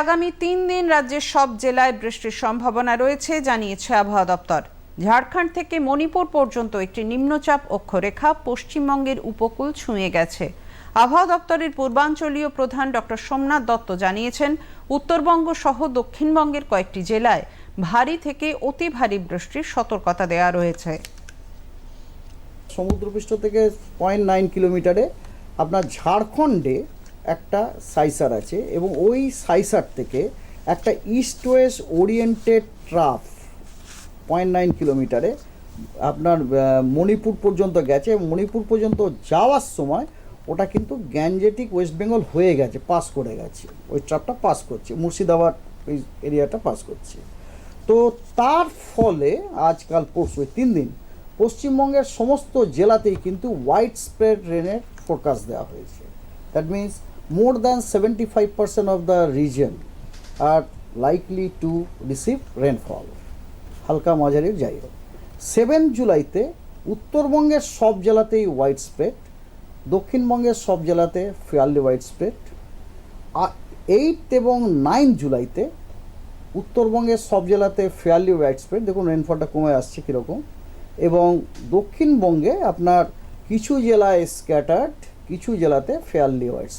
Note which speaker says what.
Speaker 1: আগামী তিন দিন রাজ্যের সব জেলায় বৃষ্টির সম্ভাবনা রয়েছে, জানিয়েছে আবহাওয়া দপ্তর। ঝাড়খণ্ড থেকে মণিপুর পর্যন্ত একটি নিম্নচাপ অক্ষরেখা পশ্চিমবঙ্গের উপকূল ছুঁয়ে গেছে। আবহাওয়া দপ্তরের পূর্বাঞ্চলীয় প্রধান ডক্টর সোমনাথ দত্ত জানিয়েছেন, উত্তরবঙ্গ সহ দক্ষিণবঙ্গের কয়েকটি জেলায় ভারী থেকে অতি ভারী বৃষ্টির সতর্কতা দেওয়া রয়েছে।
Speaker 2: সমুদ্রপৃষ্ঠ থেকে পয়েন্ট নাইন কিলোমিটারে আপনার ঝাড়খণ্ডে একটা সাইসার আছে এবং ওই সাইসার থেকে একটা east west oriented trough point nine কিলোমিটারে আপনার মণিপুর পর্যন্ত গেছে এবং মণিপুর পর্যন্ত যাওয়ার সময় ওটা কিন্তু গ্যাঞ্জেটিক ওয়েস্ট বেঙ্গল হয়ে গেছে, পাস করে গেছে। ওই ট্রাফটা পাস করছে, মুর্শিদাবাদ ওই এরিয়াটা পাস করছে। তো তার ফলে আজকাল পরশু তিন দিন, পশ্চিমবঙ্গের সমস্ত জেলাতেই কিন্তু হোয়াইট স্প্রেড রেনের ফোরকাস্ট দেওয়া হয়েছে। That means seventy five percent of the region are likely to receive rainfall হালকা মাঝারি যাই হোক। সেভেন জুলাইতে উত্তরবঙ্গের সব জেলাতেই হোয়াইট স্প্রেড দক্ষিণবঙ্গের সব জেলাতে ফেয়ারলি হোয়াইট স্প্রেড এইট এবং নাইন জুলাইতে উত্তরবঙ্গের সব জেলাতে ফেয়ারলি হোয়াইট স্প্রেড দেখুন রেনফলটা কমে আসছে কীরকম। এবং দক্ষিণবঙ্গে আপনার কিছু জেলায় স্ক্যাটার্ড কিছু জেলাতে ফেয়ারলি হোয়াইট